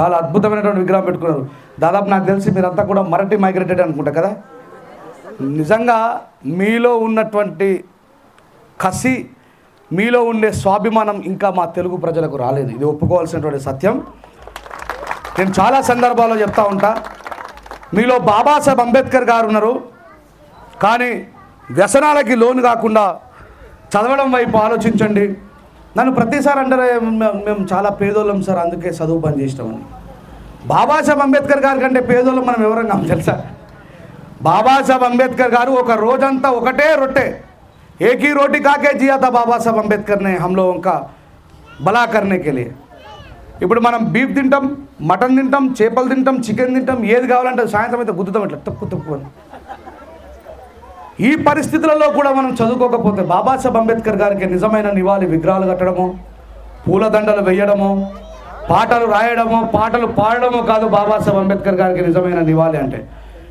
చాలా అద్భుతమైనటువంటి విగ్రహం పెట్టుకున్నారు. దాదాపు నాకు తెలిసి మీరంతా కూడా మరటి మైగ్రేటెడ్ అనుకుంటా కదా? నిజంగా మీలో ఉన్నటువంటి కసి మీలో ఉండే స్వాభిమానం ఇంకా మా తెలుగు ప్రజలకు రాలేదు. ఇది ఒప్పుకోవాల్సినటువంటి సత్యం. నేను చాలా సందర్భాల్లో చెప్తా ఉంటా. మీలో బాబాసాహెబ్ అంబేద్కర్ గారు ఉన్నారు. కానీ వ్యసనాలకి లోను కాకుండా చదవడం వైపు ఆలోచించండి. నన్ను ప్రతిసారి అంటారే మేము చాలా పేదోళ్ళం సార్ అందుకే చదువు పని చేసినామని బాబాసాహెబ్ అంబేద్కర్ గారి కంటే పేదోళ్ళం మనం ఎవరన్నా తెలుసా? బాబాసాహెబ్ అంబేద్కర్ గారు ఒక రోజంతా ఒకటే రొట్టె. ఏకీ రోటి కాకే జియాతా బాబాసాహెబ్ అంబేద్కర్నే హంలో ఇంకా బలా ఇప్పుడు మనం బీఫ్ తింటాం మటన్ తింటాం చేపలు తింటాం చికెన్ తింటాం ఏది కావాలంటే సాయంత్రం అయితే గుద్దుతాం ఇట్లా తక్కువ తక్కువ ఈ పరిస్థితులలో కూడా మనం చదువుకోకపోతే బాబాసాహెబ్ అంబేద్కర్ గారికి నిజమైన నివాళి విగ్రహాలు కట్టడము పూలదండలు వేయడము పాటలు రాయడము పాటలు పాడడము కాదు బాబాసాహెబ్ అంబేద్కర్ గారికి నిజమైన నివాళి అంటే.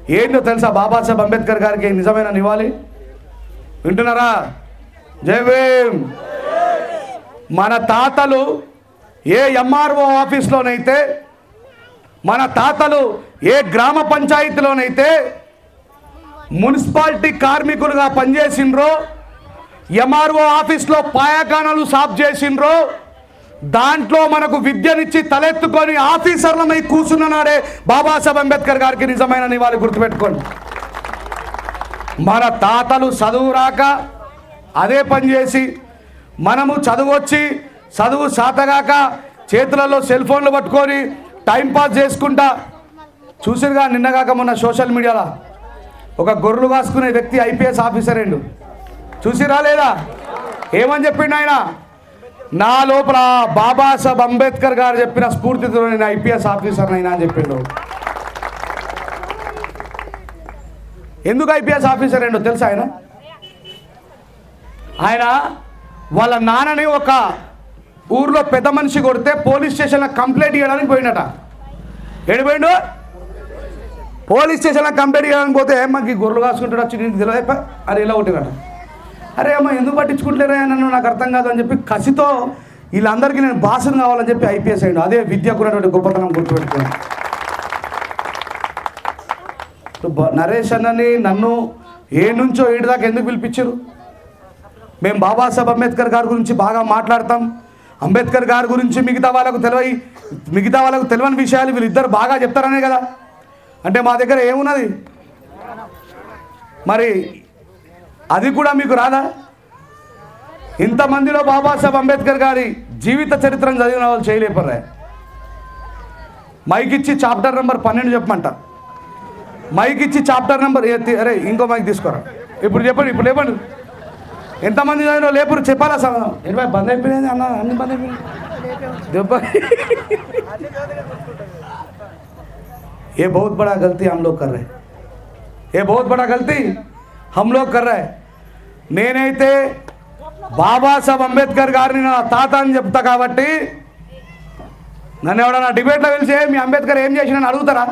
ఏంటో తెలుసా బాబాసాహెబ్ అంబేద్కర్ గారికి నిజమైన నివాళి? వింటున్నారా? జై మన తాతలు ఏ ఎంఆర్ఓ ఆఫీస్లోనైతే మన తాతలు ఏ గ్రామ పంచాయతీలోనైతే మున్సిపాలిటీ కార్మికులుగా పనిచేసిండ్రో ఎంఆర్ఓ ఆఫీస్లో పాయకానాలు సాఫ్ చేసిండ్రో దాంట్లో మనకు విద్యనిచ్చి తలెత్తుకొని ఆఫీసర్లమై కూర్చున్న నాడే బాబాసాహెబ్ అంబేద్కర్ గారికి నిజమైన నివాళి గుర్తుపెట్టుకోండి. మన తాతలు చదువు రాక అదే పని చేసి మనము చదువు వచ్చి చదువు సాతగాక చేతులలో సెల్ ఫోన్లు పట్టుకొని టైంపాస్ చేసుకుంటా. చూసిరుగా నిన్నగాక మొన్న సోషల్ మీడియాలో? ఒక గొర్రెలు కాసుకునే వ్యక్తి ఐపీఎస్ ఆఫీసర్ అండు చూసిరా లేదా? ఏమని చెప్పిండు ఆయన? నా లోపల బాబాసాహెబ్ అంబేద్కర్ గారు చెప్పిన స్ఫూర్తితో నేను ఐపీఎస్ ఆఫీసర్ అయినా అని చెప్పిండు. ఎందుకు ఐపీఎస్ ఆఫీసర్ ఏంటో తెలుసా ఆయన? ఆయన వాళ్ళ నాన్నని ఒక ఊర్లో పెద్ద మనిషి కొడితే పోలీస్ స్టేషన్లో కంప్లైంట్ ఇవ్వడానికి పోయినట ఎడిపోయిండు పోలీస్ స్టేషన్లో కంప్లైంట్ ఇవ్వడానికి పోతే మాకు గొర్రెలు కాసుకుంటాడు వచ్చి నేను తెలియదు. అరే ఇలా ఒకటి అరే అమ్మ ఎందుకు పట్టించుకుంటలేరా నన్ను? నాకు అర్థం కాదు అని చెప్పి కసితో వీళ్ళందరికీ నేను భాషను కావాలని చెప్పి ఐపీఎస్ అయ్యాడు. అదే విద్యకు ఉన్నటువంటి గొప్పతనం గుర్తుపెట్టుకున్నాను నరేష్ అన్నని నన్ను ఏ నుంచో ఏడు దాకా ఎందుకు పిలిపించారు? మేము బాబాసాహెబ్ అంబేద్కర్ గారి గురించి బాగా మాట్లాడతాం. అంబేద్కర్ గారి గురించి మిగతా వాళ్ళకు తెలియ మిగతా వాళ్ళకు తెలియని విషయాలు వీళ్ళిద్దరు బాగా చెప్తారనే కదా. అంటే మా దగ్గర ఏమున్నది? మరి అది కూడా మీకు రాదా? ఇంతమందిలో బాబాసాహెబ్ అంబేద్కర్ గారి జీవిత చరిత్రను చదివిన వాళ్ళు చేయలేపర్రా. మైక్ ఇచ్చి చాప్టర్ నెంబర్ పన్నెండు చెప్పమంట. మైక్ ఇచ్చి చాప్టర్ నెంబర్ అరే ఇంకో మైక్ తీసుకోరా. ఇప్పుడు చెప్పండి ఇప్పుడు లేపండి. ఎంతమంది చదివిన లేపురు? చెప్పాలా సార్ ఇరవై బంద్ అయిపోయింది అన్న అన్ని బంద్ అయిపోయింది దెబ్బ ये बहुत बड़ा गलती हम लोग कर रहे हैं ये बहुत बड़ा गलती हम लोग कर रहे हैं నేనైతే బాబాసాహెబ్ అంబేద్కర్ గారిని నా తాత అని చెప్తా కాబట్టి నన్ను ఎవడన్నా డిబేట్లో పిలిచి మీ అంబేద్కర్ ఏం చేసినని అడుగుతారా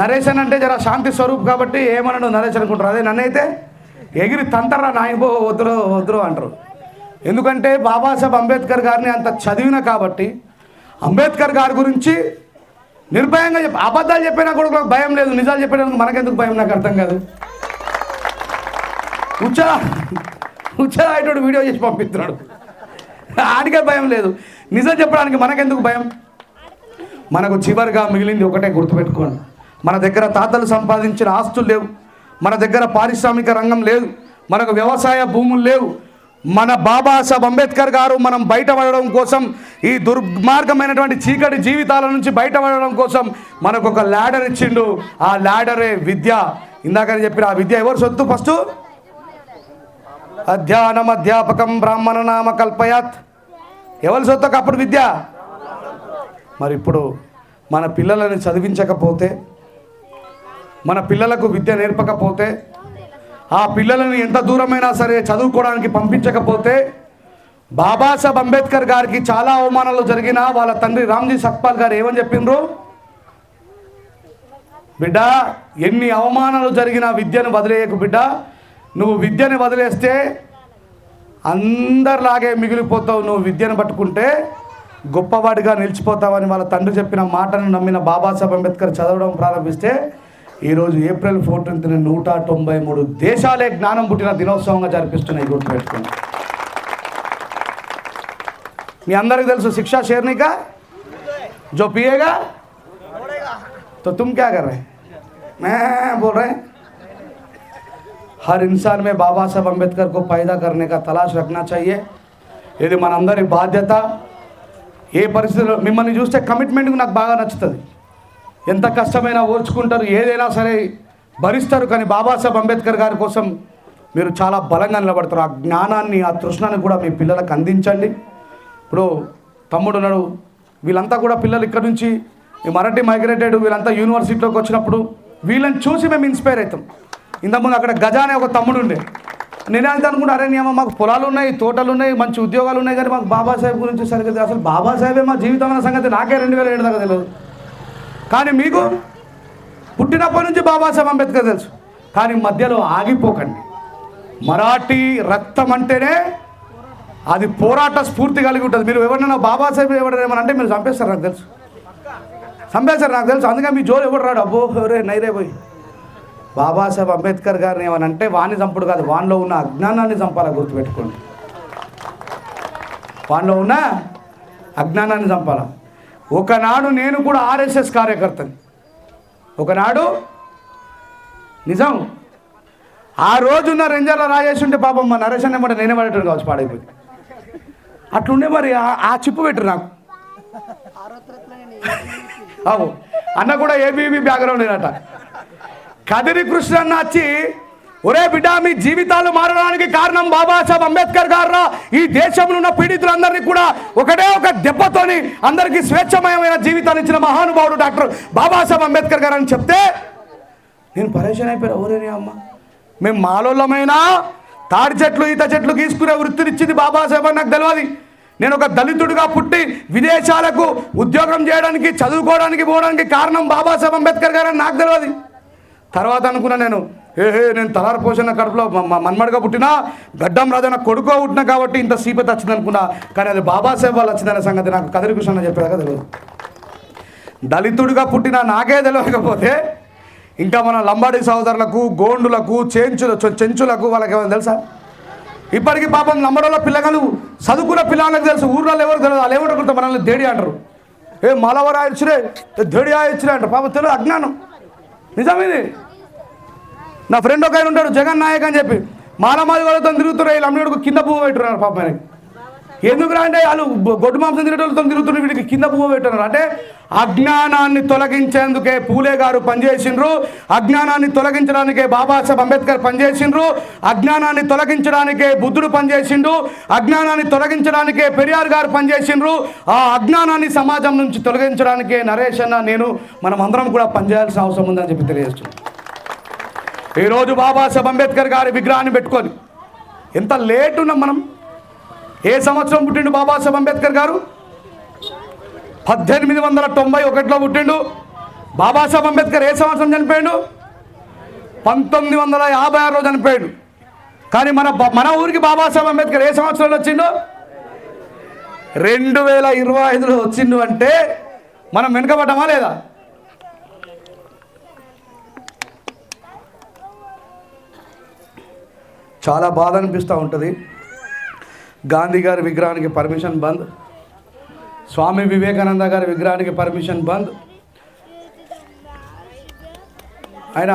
నరేష్ అని అంటే జర శాంతి స్వరూప్ కాబట్టి ఏమన్నాడు నరేష్ అనుకుంటారు అదే నన్నైతే ఎగిరి తంతరా నాయబో వద్దురో వద్దురో అంటారు ఎందుకంటే బాబాసాహెబ్ అంబేద్కర్ గారిని అంత చదివిన కాబట్టి అంబేద్కర్ గారి గురించి నిర్భయంగా చెప్ప అబద్ధాలు చెప్పినా కూడా భయం లేదు. నిజాలు చెప్పినందుకు మనకెందుకు భయం? నాకు అర్థం కాదు. ఉచ్చా ఉచ్చా ఆయనోడు వీడియో చేసి పంపిస్తున్నాడు. ఆడికే భయం లేదు. నిజం చెప్పడానికి మనకెందుకు భయం? మనకు చివరిగా మిగిలింది ఒకటే గుర్తుపెట్టుకోండి. మన దగ్గర తాతలు సంపాదించిన ఆస్తులు లేవు. మన దగ్గర పారిశ్రామిక రంగం లేదు. మనకు వ్యవసాయ భూములు లేవు. మన బాబాసాహెబ్ అంబేద్కర్ గారు మనం బయటపడడం కోసం ఈ దుర్మార్గమైనటువంటి చీకటి జీవితాల నుంచి బయటపడడం కోసం మనకు ఒక ల్యాడర్ ఇచ్చిండు. ఆ ల్యాడరే విద్య. ఇందాకని చెప్పిన ఆ విద్య ఎవరు సొత్తు ఫస్ట్ అధ్యానం అధ్యాపకం బ్రాహ్మణ నామ కల్పయాత్. ఎవరి సొత్తు అప్పుడు విద్య. మరి ఇప్పుడు మన పిల్లలని చదివించకపోతే మన పిల్లలకు విద్య నేర్పకపోతే ఆ పిల్లలని ఎంత దూరమైనా సరే చదువుకోవడానికి పంపించకపోతే బాబాసాహెబ్ అంబేద్కర్ గారికి చాలా అవమానాలు జరిగినా వాళ్ళ తండ్రి రామ్జీ సత్పాల్ గారు ఏమని చెప్పిండ్రు? బిడ్డ ఎన్ని అవమానాలు జరిగినా విద్యను వదిలేయకు బిడ్డ. నువ్వు విద్యను వదిలేస్తే అందరిలాగే మిగిలిపోతావు. నువ్వు విద్యను పట్టుకుంటే గొప్పవాడిగా నిలిచిపోతావని వాళ్ళ తండ్రి చెప్పిన మాటను నమ్మిన బాబాసాహెబ్ అంబేద్కర్ చదవడం ప్రారంభిస్తే ఈరోజు ఏప్రిల్ ఫోర్టీన్త్ నూట తొంభై మూడు దేశాలే జ్ఞానం పుట్టిన దినోత్సవంగా జరిపిస్తున్నాయి గుర్తుపెట్టుకోండి మీ అందరికి తెలుసు శిక్షా शेरने का जो पिएगा तो तुम क्या कर रहे हैं मैं बोल रहे हैं हर इंसान में बाबा साहब अम्बेडकर को पैदा करने का तलाश रखना चाहिए ఇది మనందరి బాధ్యత ఏ పరిస్థితిలో మిమ్మల్ని చూస్తే కమిట్మెంట్ నాకు బాగా నచ్చుతుంది ఎంత కష్టమైనా ఓర్చుకుంటారు ఏదైనా సరే భరిస్తారు. కానీ బాబాసాహెబ్ అంబేద్కర్ గారి కోసం మీరు చాలా బలంగా నిలబడతారు. ఆ జ్ఞానాన్ని ఆ తృష్ణని కూడా మీ పిల్లలకు అందించండి. ఇప్పుడు తమ్ముడు ఉన్నాడు వీళ్ళంతా కూడా పిల్లలు ఇక్కడ నుంచి మరటి మరాఠీ మైగ్రేటెడ్ వీళ్ళంతా యూనివర్సిటీలోకి వచ్చినప్పుడు వీళ్ళని చూసి మేము ఇన్స్పైర్ అవుతాం. ఇంతకుముందు అక్కడ గజా అనే ఒక తమ్ముడు ఉండే. నేనే అంత అనుకుంటా అరే నేమో మాకు పొలాలు ఉన్నాయి తోటలు ఉన్నాయి మంచి ఉద్యోగాలు ఉన్నాయి కానీ మాకు బాబాసాహెబ్ గురించి సరిగ్గా అసలు బాబాసాహెబే మా జీవితం అనే సంగతి నాకే రెండు వేల ఏడు దాకా తెలియదు. కానీ మీకు పుట్టినప్పటి నుంచి బాబాసాహెబ్ అంబేద్కర్ తెలుసు. కానీ మధ్యలో ఆగిపోకండి. మరాఠీ రక్తం అంటేనే అది పోరాట స్ఫూర్తి కలిగి ఉంటుంది. మీరు ఎవరినైనా బాబాసాహెబ్ ఎవరైనా అంటే మీరు చంపేస్తారు నాకు తెలుసు. చంపేస్తారు నాకు తెలుసు. అందుకే మీ జోలు ఎవరు రాడు? అబ్బో ఎవరే నైరే పోయి. బాబాసాహెబ్ అంబేద్కర్ గారిని ఏమనంటే వాణ్ణి చంపుడు కాదు. వానిలో ఉన్న అజ్ఞానాన్ని చంపాలా గుర్తుపెట్టుకోండి. వానిలో ఉన్న అజ్ఞానాన్ని చంపాలా? ఒకనాడు నేను కూడా ఆర్ఎస్ఎస్ కార్యకర్తని. ఒకనాడు నిజం. ఆ రోజున్న రెంజర్ల రాజేసి ఉంటే పాపం మా నరేష్ అనే మాట నేనే పడేటట్టు కావచ్చు పాడైపోయి అట్లుండే మరి ఆ- చిప్పు పెట్టరు నాకు. అవు. అన్న కూడా ఏబీవీ బ్యాక్గ్రౌండ్ ఏనట కదిరి కృష్ణ అన్న వచ్చి ఒరే బిడ్డ మీ జీవితాలు మారడానికి కారణం బాబాసాహెబ్ అంబేద్కర్ గారు ఈ దేశంలో ఉన్న పీడితులందరినీ కూడా ఒకటే ఒక దెబ్బతోని అందరికీ స్వేచ్ఛమయమైన జీవితాన్ని ఇచ్చిన మహానుభావుడు డాక్టర్ బాబాసాహెబ్ అంబేద్కర్ గారు అని చెప్తే నేను పరేషాన్ అయిపోయాను. ఎవరేనే అమ్మ? మేము మాలోళ్ళమైనా తాడి చెట్లు ఈత చెట్లు గీసుకునే వృత్తినిచ్చింది బాబాసాహెబ్ అని నాకు తెలియదు నేను ఒక దళితుడిగా పుట్టి విదేశాలకు ఉద్యోగం చేయడానికి చదువుకోవడానికి పోవడానికి కారణం బాబాసాహెబ్ అంబేద్కర్ గారు అని నాకు తెలియదు తర్వాత అనుకున్నా నేను ఏ నేను తలారు పోసిన కడుపులో మన్మడగా పుట్టినా గడ్డం రాజన్న కొడుకో పుట్టినా కాబట్టి ఇంత సీపత వచ్చింది అనుకున్నా. కానీ అది బాబాసాహెబ్ వాళ్ళు వచ్చిందనే సంగతి నాకు కదిరి కృష్ణ చెప్పేదాకా తెలియదు. దళితుడిగా పుట్టిన నాకే తెలియకపోతే ఇంకా మన లంబాడి సోదరులకు గోండులకు చేంచుల చె- చెంచులకు వాళ్ళకి ఏమైనా తెలుసా? ఇప్పటికీ పాపం లంబడోళ్ళ పిల్లగాలు చదువుకున్న పిల్లలకు తెలుసు ఊర్లో ఎవరు తెలియదు వాళ్ళు ఏమంటారు మనల్ని దేడి అంటారు. ఏ మలవరా ఇచ్చిరే దేడి ఇచ్చిరే అంటారు. పాపం తెలియదు అజ్ఞానం. నిజమేది? నా ఫ్రెండ్ ఒక ఆయన ఉంటాడు జగన్ నాయక్ అని చెప్పి. మాలమాది వాళ్ళతో తిరుగుతున్నారు వీళ్ళు అమ్మడికి కింద పువ్వు పెట్టున్నారు పాప ఆయనకి. ఎందుకు అంటే వాళ్ళు గొడ్డు మాంసం తినేటోళ్ళతో తిరుగుతున్న వీడికి కింద పువ్వు పెట్టున్నారు అంటే అజ్ఞానాన్ని తొలగించేందుకే పూలే గారు పనిచేసిండ్రు అజ్ఞానాన్ని తొలగించడానికే బాబాసాహెబ్ అంబేద్కర్ పనిచేసిండ్రు అజ్ఞానాన్ని తొలగించడానికే బుద్ధుడు పనిచేసిండు అజ్ఞానాన్ని తొలగించడానికే పెరియార్ గారు పనిచేసిండ్రు ఆ అజ్ఞానాన్ని సమాజం నుంచి తొలగించడానికే నరేష్ అన్న నేను మనం అందరం కూడా పనిచేయాల్సిన అవసరం ఉందని చెప్పి తెలియజేస్తున్నాను. ఈరోజు బాబాసాహెబ్ అంబేద్కర్ గారి విగ్రహాన్ని పెట్టుకొని ఎంత లేట్ ఉన్నాం మనం? ఏ సంవత్సరం పుట్టిండు బాబాసాహెబ్ అంబేద్కర్ గారు? పద్దెనిమిది వందల తొంభై ఒకటిలో పుట్టిండు. బాబాసాహెబ్ అంబేద్కర్ ఏ సంవత్సరం చనిపోయాడు? పంతొమ్మిది వందల యాభై ఆరులో చనిపోయాడు. కానీ మన మన ఊరికి బాబాసాహెబ్ అంబేద్కర్ ఏ సంవత్సరంలో వచ్చిండు? రెండు వేల ఇరవై ఐదులో వచ్చిండు అంటే మనం వెనుకబడ్డామా లేదా? చాలా బాధ అనిపిస్తూ ఉంటుంది. గాంధీ గారి విగ్రహానికి పర్మిషన్ బంద్. స్వామి వివేకానంద గారి విగ్రహానికి పర్మిషన్ బంద్. ఆయన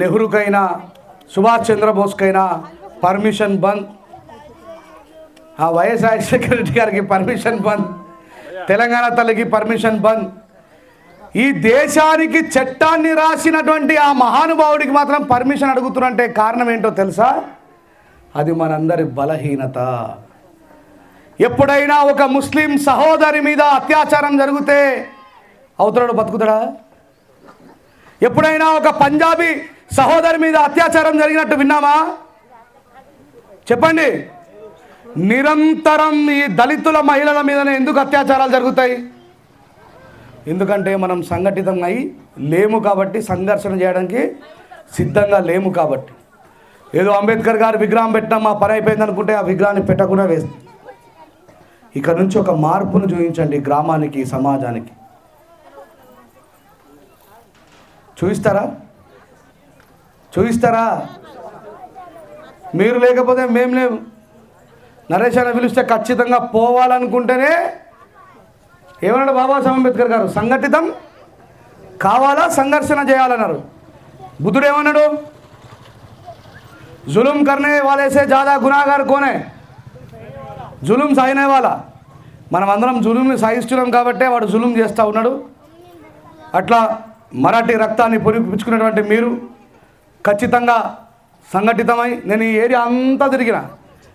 నెహ్రూకైనా సుభాష్ చంద్రబోస్కైనా పర్మిషన్ బంద్. ఆ వైఎస్ రాజశేఖర రెడ్డి గారికి పర్మిషన్ బంద్. తెలంగాణ తల్లికి పర్మిషన్ బంద్. ఈ దేశానికి చట్టాన్ని రాసినటువంటి ఆ మహానుభావుడికి మాత్రం పర్మిషన్ అడుగుతున్నంటే కారణం ఏంటో తెలుసా? అది మనందరి బలహీనత. ఎప్పుడైనా ఒక ముస్లిం సహోదరి మీద అత్యాచారం జరిగితే అవతలడు బతుకుతాడా? ఎప్పుడైనా ఒక పంజాబీ సహోదరి మీద అత్యాచారం జరిగినట్టు విన్నామా? చెప్పండి. నిరంతరం ఈ దళితుల మహిళల మీదనే ఎందుకు అత్యాచారాలు జరుగుతాయి? ఎందుకంటే మనం సంఘటితం అయి లేము కాబట్టి సంఘర్షణ చేయడానికి సిద్ధంగా లేము కాబట్టి. ఏదో అంబేద్కర్ గారు విగ్రహం పెట్టినా మా పని అయిపోయింది అనుకుంటే ఆ విగ్రహాన్ని పెట్టకుండా వేస్తుంది ఇక్కడ నుంచి ఒక మార్పును చూపించండి గ్రామానికి సమాజానికి. చూపిస్తారా చూపిస్తారా మీరు లేకపోతే మేము లేము నరేష్ అని పిలిస్తే ఖచ్చితంగా పోవాలనుకుంటేనే ఏమన్నాడు బాబాసాహెబ్ అంబేద్కర్ గారు? సంఘటితం కావాలా సంఘర్షణ చేయాలన్నారు. బుద్ధుడు ఏమన్నాడు? जुल्म करने वाले से ज़्यादा गुनाहगार कौन है జులుం సాయినే వాళ్ళ మనం అందరం జులుంని సాయిస్తున్నాం కాబట్టే వాడు జులుం చేస్తూ ఉన్నాడు అట్లా మరాఠీ రక్తాన్ని పొరిపించుకున్నటువంటి మీరు ఖచ్చితంగా సంఘటితమై నేను ఈ ఏరియా అంతా తిరిగిన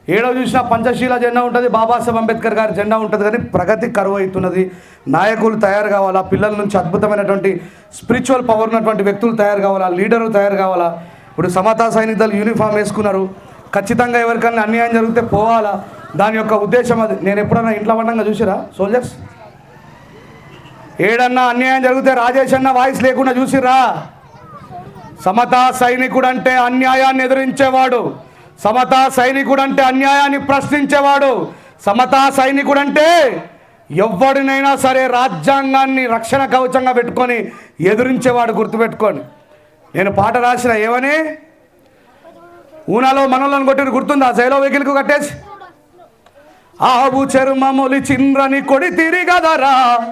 ఏడో చూసినా పంచశీల జెండా ఉంటుంది బాబాసాహెబ్ అంబేద్కర్ గారి జెండా ఉంటుంది కానీ ప్రగతి కరువు అవుతున్నది నాయకులు తయారు కావాలా పిల్లల నుంచి అద్భుతమైనటువంటి స్పిరిచువల్ పవర్ ఉన్నటువంటి వ్యక్తులు తయారు కావాలా లీడర్లు తయారు కావాలా ఇప్పుడు సమతా సైనిక దళ యూనిఫామ్ వేసుకున్నారు. ఖచ్చితంగా ఎవరికైనా అన్యాయం జరిగితే పోవాలా? దాని యొక్క ఉద్దేశం అది. నేను ఎప్పుడన్నా ఇంట్లో వండంగా చూసిరా సోల్జర్స్ ఏడన్నా అన్యాయం జరిగితే రాజేష్ అన్న వాయిస్ లేకుండా చూసిరా? సమతా సైనికుడు అంటే అన్యాయాన్ని ఎదిరించేవాడు. సమతా సైనికుడు అంటే అన్యాయాన్ని ప్రశ్నించేవాడు. సమతా సైనికుడు అంటే ఎవడినైనా సరే రాజ్యాంగాన్ని రక్షణ కవచంగా పెట్టుకొని ఎదిరించేవాడు గుర్తుపెట్టుకొని. నేను పాట రాసిన ఏమని? ఊనాలో మనలను కొట్టిన గుర్తుందా? జైలో వెహికల్కు కట్టేసి. ఆవు చర్మములి చింద్రని కొడి తిరిగదరా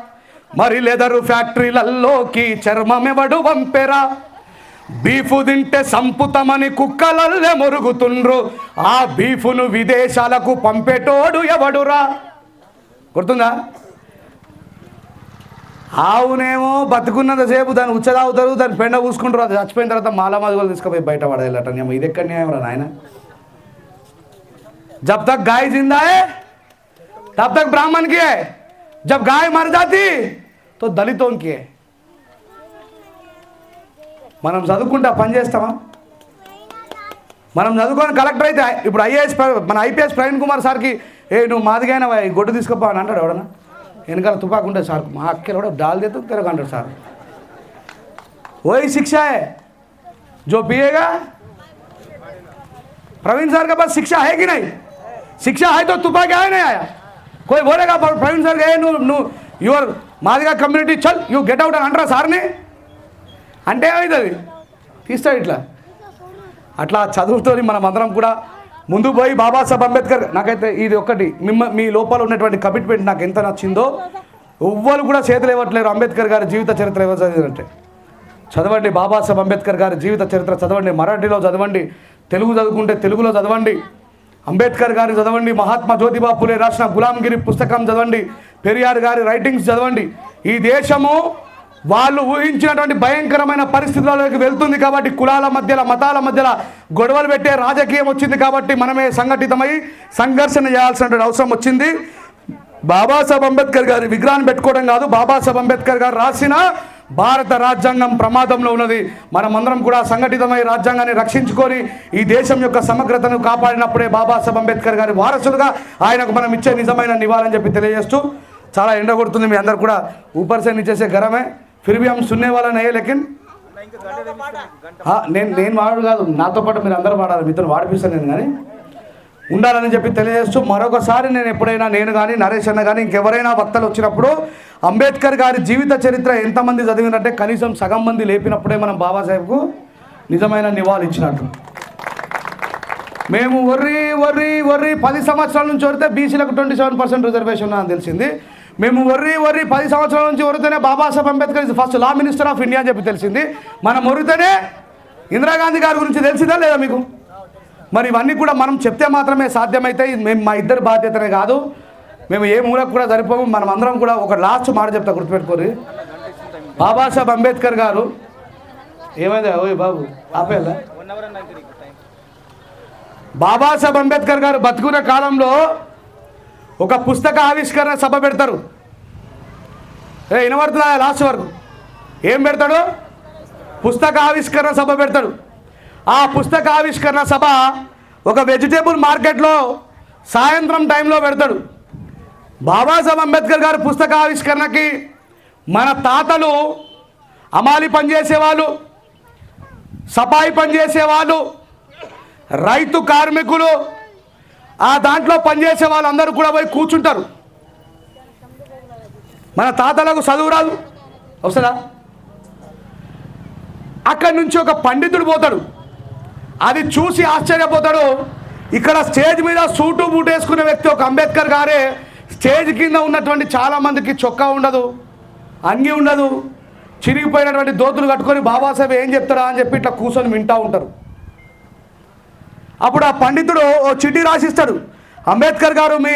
మరి లెదరు ఫ్యాక్టరీలల్లోకి చర్మమెవడు వంపెరా బీఫు తింటే సంపుతమని కుక్కలల్లే మొరుగుతుండ్రు. ఆ బీఫును విదేశాలకు పంపేటోడు ఎవడురా? గుర్తుందా? ఆవునేమో బతుకున్నంతసేపు దాన్ని ఉచ్చదావుతారు దాన్ని పెండ పూసుకుంటారు అది చచ్చిపోయిన తర్వాత మాల మదుగులు తీసుకుపోయి బయట పడేయాలట నేను ఇది ఎక్కడ న్యాయం రా నాయన जब तक गाय जिंदा है तब तक ब्राह्मण की है जब गाय मर जाती तो దళితోं की है మనం చదువుకుంటా పని చేస్తామా మనం చదువుకొని కలెక్టర్ అయితే ఇప్పుడు ఐఏఎస్ మన ఐపీఎస్ ప్రవీణ్ కుమార్ సార్కి ఏ నువ్వు మాదిగైనా ఈ గొడ్డు తీసుకోపా అని అంటాడు ఎవడన్నా వెనకాల తుపాకు ఉంటుంది సార్ మా అక్కలు కూడా డాల్ దేతో తిరగ అంటాడు సార్ वही शिक्षा है जो पिएगा प्रवीण सर के पास शिक्षा है कि नहीं शिक्षा है तो तुपा क्या है नहीं आया कोई बोलेगा "पर प्रवीण सर गए नु नु యువర్ మాదిగా కమ్యూనిటీ చల్ యూ గెట్ అవుట్ అని అంటారా సార్ని అంటే ఏమవుతుంది తీస్తాడు ఇట్లా అట్లా చదువుతో మనం అందరం కూడా ముందు పోయి బాబాసాహెబ్ అంబేద్కర్ నాకైతే ఇది ఒకటి మిమ్మ మీ లోపల ఉన్నటువంటి కమిట్మెంట్ నాకు ఎంత నచ్చిందో ఎవ్వరు కూడా చేతులు ఇవ్వట్లేరు అంబేద్కర్ గారి జీవిత చరిత్ర ఎవరు చదివినట్టే చదవండి బాబాసాహెబ్ అంబేద్కర్ గారి జీవిత చరిత్ర చదవండి మరాఠీలో చదవండి తెలుగు చదువుకుంటే తెలుగులో చదవండి అంబేద్కర్ గారి చదవండి మహాత్మా జ్యోతిబా పులే రాసిన గులాంగిరి పుస్తకం చదవండి పెరియార్ గారి రైటింగ్స్ చదవండి. ఈ దేశము వాళ్ళు ఊహించినటువంటి భయంకరమైన పరిస్థితులలోకి వెళ్తుంది కాబట్టి కులాల మధ్యలో మతాల మధ్యలో గొడవలు పెట్టే రాజకీయం వచ్చింది కాబట్టి మనమే సంఘటితమై సంఘర్షణ చేయాల్సినటువంటి అవసరం వచ్చింది. బాబాసాహెబ్ అంబేద్కర్ గారి విగ్రహాన్ని పెట్టుకోవడం కాదు బాబాసాహెబ్ అంబేద్కర్ గారు రాసిన భారత రాజ్యాంగం ప్రమాదంలో ఉన్నది. మనమందరం కూడా సంఘటితమై రాజ్యాంగాన్ని రక్షించుకొని ఈ దేశం యొక్క సమగ్రతను కాపాడినప్పుడే బాబాసాహెబ్ అంబేద్కర్ గారి వారసులుగా ఆయనకు మనం ఇచ్చే నిజమైన నివాళని చెప్పి తెలియజేస్తూ చాలా ఎండ కొడుతుంది మీ అందరు కూడా ఊపర్సైన్ ఇచ్చేసే గరమే ఫిర్ భీ హమ్ సున్నే వాళ్ళ నయే లెకిన్ నేను నేను వాడు కాదు నాతో పాటు మీరు అందరూ వాడారు మీతో వాడిపిస్తాను నేను కానీ. ఉండాలని చెప్పి తెలియజేస్తూ మరొకసారి నేను ఎప్పుడైనా నేను కానీ నరేష్ అన్న కానీ ఇంకెవరైనా భక్తలు వచ్చినప్పుడు అంబేద్కర్ గారి జీవిత చరిత్ర ఎంతమంది చదివినట్టే కనీసం సగం మంది లేపినప్పుడే మనం బాబాసాహెబ్కు నిజమైన నివాళి ఇచ్చినట్టు. మేము వర్రీ వర్రీ వర్రీ పది సంవత్సరాల నుంచి వరితే బీసీలకు ట్వంటీ సెవెన్ పర్సెంట్ రిజర్వేషన్ అని తెలిసింది. మేము వర్రి వర్రి పది సంవత్సరాల నుంచి వరితేనే Babasaheb Ambedkar is first law minister of India అని చెప్పి తెలిసింది. మనం వరితేనే ఇందిరాగాంధీ గారి గురించి తెలిసిందా లేదా మీకు? మరి ఇవన్నీ కూడా మనం చెప్తే మాత్రమే సాధ్యమైతే మేము మా ఇద్దరి బాధ్యతనే కాదు. మేము ఏ మూలకు కూడా సరిపోము. మనం అందరం కూడా ఒక లాస్ట్ మాట చెప్తా గుర్తుపెట్టుకోరు బాబాసాహెబ్ అంబేద్కర్ గారు ఏమైందా ఓయ్ బాబు ఆపేలా బాబాసాహెబ్ అంబేద్కర్ గారు బతుకున్న కాలంలో ఒక పుస్తక ఆవిష్కరణ సభ పెడతారు. ఏ వినబడుతున్నా లాస్ట్ వరకు. ఏం పెడతాడు? పుస్తక ఆవిష్కరణ సభ పెడతాడు. ఆ పుస్తక ఆవిష్కరణ సభ ఒక వెజిటేబుల్ మార్కెట్లో సాయంత్రం టైంలో పెడతాడు. బాబాసాహెబ్ అంబేద్కర్ గారు పుస్తక ఆవిష్కరణకి మన తాతలు అమాలి పనిచేసేవాళ్ళు సఫాయి పనిచేసేవాళ్ళు రైతు కార్మికులు ఆ దాంట్లో పనిచేసే వాళ్ళందరూ కూడా పోయి కూర్చుంటారు. మన తాతలకు చదువు రాదు. వస్తుందా? అక్కడి నుంచి ఒక పండితుడు పోతాడు. అది చూసి ఆశ్చర్యపోతాడు. ఇక్కడ స్టేజ్ మీద సూటు బూటు వేసుకునే వ్యక్తి ఒక అంబేద్కర్ గారే స్టేజ్ కింద ఉన్నటువంటి చాలామందికి చొక్కా ఉండదు అంగి ఉండదు చిరిగిపోయినటువంటి దోతులు కట్టుకొని బాబాసాహెబ్ ఏం చెప్తారా అని చెప్పి ఇట్లా కూర్చొని వింటూ ఉంటారు. అప్పుడు ఆ పండితుడు ఓ చిట్టి రాసిస్తాడు. అంబేద్కర్ గారు మీ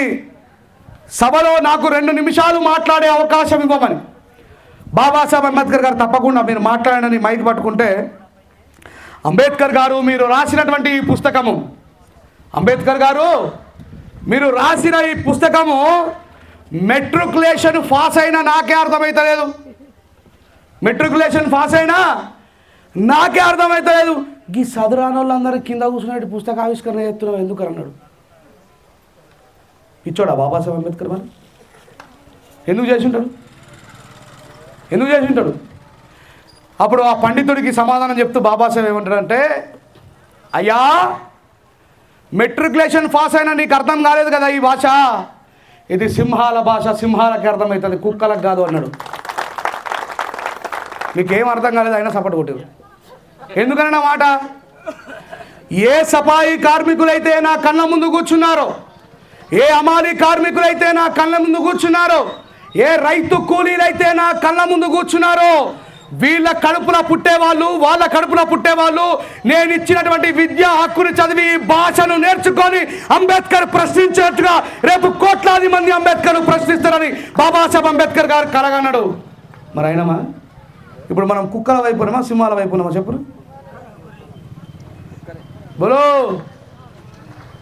సభలో నాకు రెండు నిమిషాలు మాట్లాడే అవకాశం ఇవ్వమని. బాబాసాహెబ్ అంబేద్కర్ గారు తప్పకుండా మీరు మాట్లాడని మైక్ పట్టుకుంటే. అంబేద్కర్ గారు మీరు రాసినటువంటి ఈ పుస్తకము. అంబేద్కర్ గారు మీరు రాసిన ఈ పుస్తకము మెట్రికులేషన్ పాస్ అయినా నాకే అర్థమవుతలేదు మెట్రికులేషన్ పాస్ అయినా నాకే అర్థమవుతలేదు గీ చదురాని వాళ్ళందరూ కింద కూర్చున్నట్టు పుస్తక ఆవిష్కరణ చేస్తున్నావు ఎందుకు అన్నాడు? ఇచ్చోడా బాబాసాహెబ్ అంబేద్కర్ మరి? ఎందుకు చేసి ఉంటాడు ఎందుకు చేసి ఉంటాడు అప్పుడు ఆ పండితుడికి సమాధానం చెప్తూ బాబాసాహెబ్ ఏమంటాడంటే అయ్యా మెట్రికులేషన్ పాస్ అయినా నీకు అర్థం కాలేదు కదా ఈ భాష? ఇది సింహాల భాష సింహాలకి అర్థమవుతుంది కుక్కలకు కాదు అన్నాడు. మీకేం అర్థం కాలేదు అయినా సపోర్ట్ కొట్టారు ఎందుకన్నా మాట? ఏ సఫాయి కార్మికులైతే నా కళ్ళ ముందు కూర్చున్నారో ఏ అమాలి కార్మికులైతే నా కళ్ళ ముందు కూర్చున్నారో ఏ రైతు కూలీలైతే నా కళ్ళ ముందు కూర్చున్నారో వీళ్ళ కడుపున పుట్టేవాళ్ళు వాళ్ళ కడుపున పుట్టేవాళ్ళు నేను ఇచ్చినటువంటి విద్యా హక్కుని చదివి భాషను నేర్చుకొని అంబేద్కర్ ప్రశ్నించినట్టుగా రేపు కోట్లాది మంది అంబేద్కర్ ప్రశ్నిస్తారని బాబాసాహెబ్ అంబేద్కర్ గారు కలగన్నాడు. మరి అయినమా ఇప్పుడు మనం కుక్కల వైపు ఉన్నామా సింహాల వైపు ఉన్నామా చెప్పు. బోలో.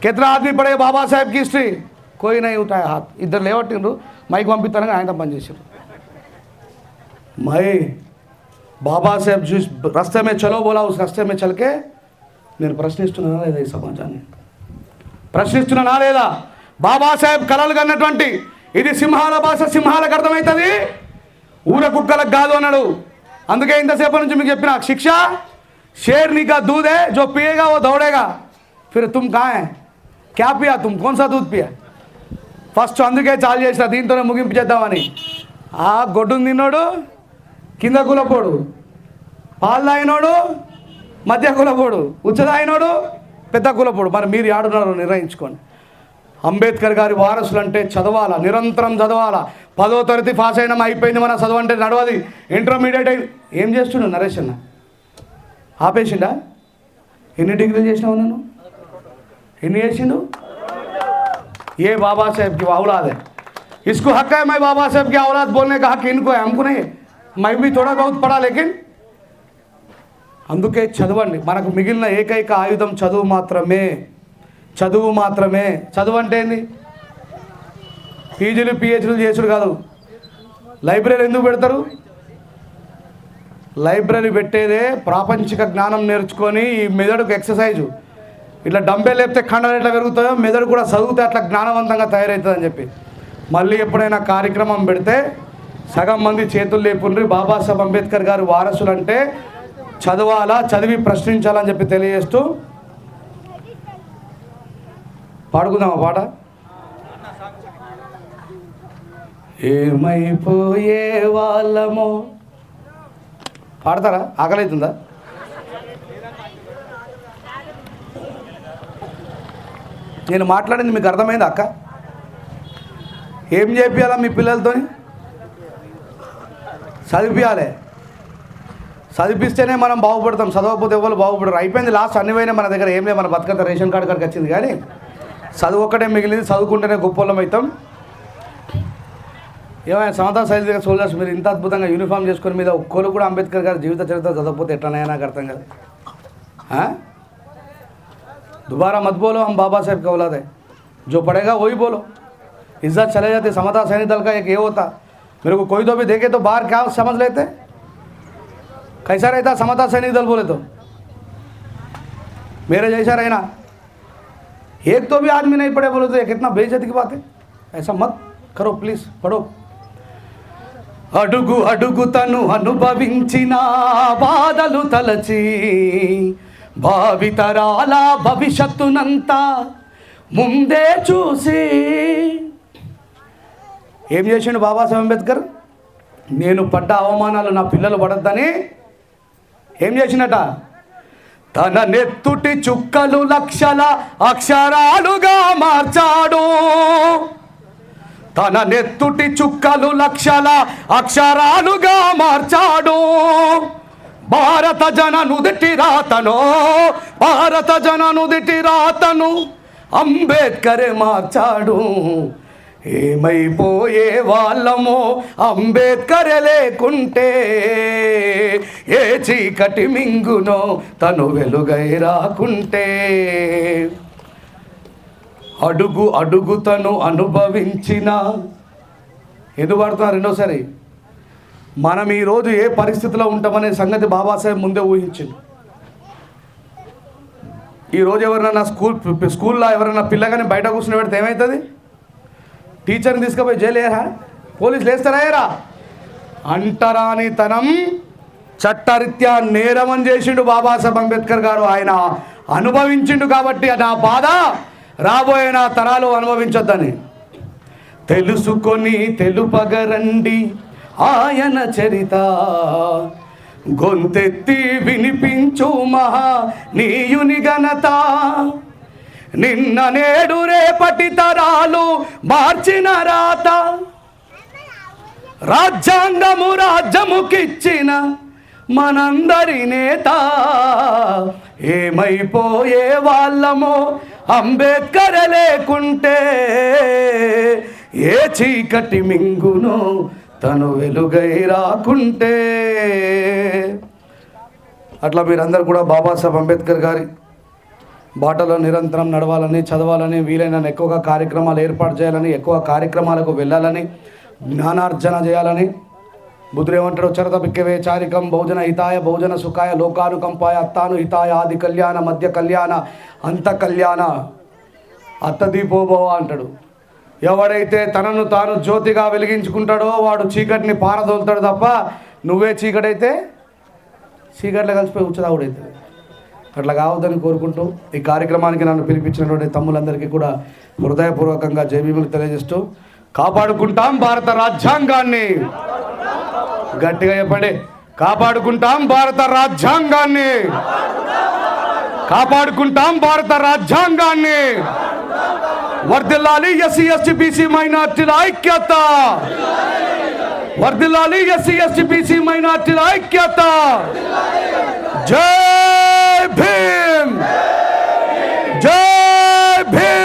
కెత్ర ఆద్మీ పడే బాబాసాహెబ్కి హిస్టరీ. కోయినా ఉంటాయి హాత్ ఇద్దరు లేవట్టిండ్రు. మైక్ పంపిస్తానని ఆయన పనిచేశారు మై బాబాసాహెబ్ చూసి రస్తమే చలో బోలా ఉస్ రస్తమే చలికే నేను ప్రశ్నిస్తున్నానా లేదా ఈ సమాజాన్ని? ప్రశ్నిస్తున్నానా లేదా? బాబాసాహెబ్ కలలు కన్నటువంటి ఇది సింహాల భాష సింహాలకు అర్థమవుతుంది ఊర కుక్కలకు కాదు అన్నాడు. అందుకే ఇంతసేపు నుంచి మీకు చెప్పిన శిక్ష शेरनी का दूध है जो पिएगा वो दौड़ेगा फिर तुम कहाँ है क्या पिया तुम कौन सा दूध पिया ఫస్ట్ అందుకే చాలు చేసిన దీంతోనే ముగింపు చేద్దామని ఆ గొడ్డును తిన్నోడు కింద కులపోడు పాలు తాగినోడు మధ్య కులపోడు ఉచ్చ తాగినోడు పెద్ద కులపోడు మరి మీరు ఆడున్నారో నిర్ణయించుకోండి అంబేద్కర్ గారి వారసులు అంటే చదవాలా నిరంతరం చదవాలా పదో తరగతి పాస్ అయినా అయిపోయింది మన చదువు అంటే నడవది ఇంటర్మీడియట్ అయి ఏం చేస్తుండు నరేష్ అన్న ఆపేసిండా ఎన్ని డిగ్రీలు చేసినావు నన్ను ఎన్ని చేసిండు ये बाबा साहेब की औलाद है इसको हक है मैं बाबा साहेब की औलाद बोलने का हक इनको है हमको नहीं है मैं भी थोड़ा बहुत पढ़ा लेकिन అందుకే చదవండి మనకు మిగిలిన ఏకైక ఆయుధం చదువు మాత్రమే చదువు మాత్రమే. చదువు అంటే ఏంది? పీజీలు పిహెచ్డీలు చేసుడు కాదు. లైబ్రరీ ఎందుకు పెడతారు? లైబ్రరీ పెట్టేదే ప్రాపంచిక జ్ఞానం నేర్చుకొని ఈ మెదడుకు ఎక్సర్సైజు ఇట్లా డంబే లేపితే కండలు ఎట్లా పెరుగుతాయో మెదడు కూడా చదివితే అట్లా జ్ఞానవంతంగా తయారవుతుందని చెప్పి. మళ్ళీ ఎప్పుడైనా కార్యక్రమం పెడితే సగం మంది చేతులు లేపుండ్రి బాబాసాహెబ్ అంబేద్కర్ గారు వారసులు అంటే చదవాలా చదివి ప్రశ్నించాలని చెప్పి తెలియజేస్తూ పాడుకుందామా పాట? ఏమైపోయే వాళ్ళమో. పాడతారా? ఆకలి అవుతుందా నేను మాట్లాడింది మీకు అర్థమైంది అక్క? ఏం చేపియాలా మీ పిల్లలతో చదివియాలి చదివిస్తేనే మనం బాగుపడతాం. చదవకపోతే ఎవరు బాగుపడరు. అయిపోయింది లాస్ట్ అన్ని మన దగ్గర. ఏం లేదు మన బతుకంత రేషన్ కార్డు కాడికి వచ్చింది కానీ చదువు ఒక్కటే మిగిలింది చదువుకుంటేనే గొప్పలం అవుతాం ఏమైనా సమతా శైలి దగ్గర సోల్జర్స్ మీరు ఇంత అద్భుతంగా యూనిఫామ్ చేసుకుని మీద ఒక్కరు కూడా అంబేద్కర్ గారి జీవిత చరిత్ర చదవకపోతే ఎట్లనైనా నాకు అర్థం కాదు हाँ? दोबारा मत बोलो हम बाबा साहेब का औलाद है जो पढ़ेगा वही बोलो इज्जत चले जाते समता सैनिक दल का एक ये होता मेरे को कोई तो भी देखे तो बाहर क्या समझ लेते कैसा रहता समता सैनिक दल बोले तो मेरे जैसा रहना एक तो भी आदमी नहीं पढ़े बोले तो ये कितना बेइज्जती की बात है ऐसा मत करो प्लीज पढ़ो అడుగు అడుగు తను అనుభవించిన బాధలు తలచి భావితరాల భవిష్యత్తునంతా ముందే చూసి ఏం చేసిండు బాబాసాహెబ్ అంబేద్కర్ నేను పడ్డ అవమానాలు నా పిల్లలు పడద్దని ఏం చేసినట తన నెత్తుటి చుక్కలు లక్షల అక్షరాలుగా మార్చాడు. తన నెత్తుటి చుక్కలు లక్షల అక్షరాలుగా మార్చాడు. భారత జన నుదిటి రాతను భారత జన నుదిటి రాతను అంబేద్కరే మార్చాడు. ఏమైపోయే వాళ్ళమో అంబేద్కర్ లేకుంటే ఏ చీకటి మింగునో తను వెలుగై రాకుంటే. అడుగు అడుగుతను అనుభవించిన ఎందుకు పడుతున్నారు రెండోసారి? మనం ఈరోజు ఏ పరిస్థితిలో ఉంటామనే సంగతి బాబాసాహెబ్ ముందే ఊహించింది ఈరోజు ఎవరైనా స్కూల్ స్కూల్లో ఎవరైనా పిల్లగాని బయట కూర్చుని పెడితే ఏమవుతుంది టీచర్ని తీసుకుపోయి జైలు వేయరా పోలీసులు వేస్తారా వేయరా అంటరానితనం చట్టరీత్యా నేరమని చేసిండు బాబాసాహెబ్ అంబేద్కర్ గారు ఆయన. అనుభవించిండు కాబట్టి నా బాధ రాబోయే నా తరాలు అనుభవించొద్దని. తెలుసుకొని తెలుపగరండి ఆయన చరిత. గొంతెత్తి వినిపించు మహా నీయుని ఘనత. నిన్న నేడు రేపటి తరాలు మార్చిన రాత. రాజ్యాంగము రాజ్యముకిచ్చిన మనందరి నేత. ఏమైపోయే వాళ్ళమో అంబేద్కర్ లేకుంటే. ఏ చీకటి మింగును తను వెలుగై రాకుంటే. అట్లా మీరందరూ కూడా బాబాసాహెబ్ అంబేద్కర్ గారి బాటలో నిరంతరం నడవాలని చదవాలని వీలైన ఎక్కువగా కార్యక్రమాలు ఏర్పాటు చేయాలని ఎక్కువ కార్యక్రమాలకు వెళ్ళాలని జ్ఞానార్జన చేయాలని. బుద్ధుడు ఏమంటాడు? చరత బిక్కవే చారికం భోజన హితాయ భోజన సుఖాయ లోకానుకంపాయ అత్తాను హితాయ ఆది కళ్యాణ మధ్య కళ్యాణ అంత కళ్యాణ. అత్త దీపోభవ అంటాడు. ఎవడైతే తనను తాను జ్యోతిగా వెలిగించుకుంటాడో వాడు చీకటిని పారదోలుతాడు తప్ప నువ్వే చీకటైతే చీకట్లో కలిసిపోయి ఉచ్చదావుడైతుంది అట్లా కావద్దని కోరుకుంటూ ఈ కార్యక్రమానికి నన్ను పిలిపించినటువంటి తమ్ములందరికీ కూడా హృదయపూర్వకంగా జయభీములు తెలియజేస్తూ కాపాడుకుంటాం భారత రాజ్యాంగాన్ని. గట్టిగా చెప్పండి. కాపాడుకుంటాం భారత రాజ్యాంగాన్ని. కాపాడుకుంటాం భారత రాజ్యాంగాన్ని. వర్దిల్లాలి ఎస్సీ ఎస్టీ బీసీ మైనార్టీల ఐక్యత. వర్దిల్లాలి ఎస్సీ ఎస్టీ బీసీ మైనార్టీల ఐక్యత. జై Jab him! Jab him!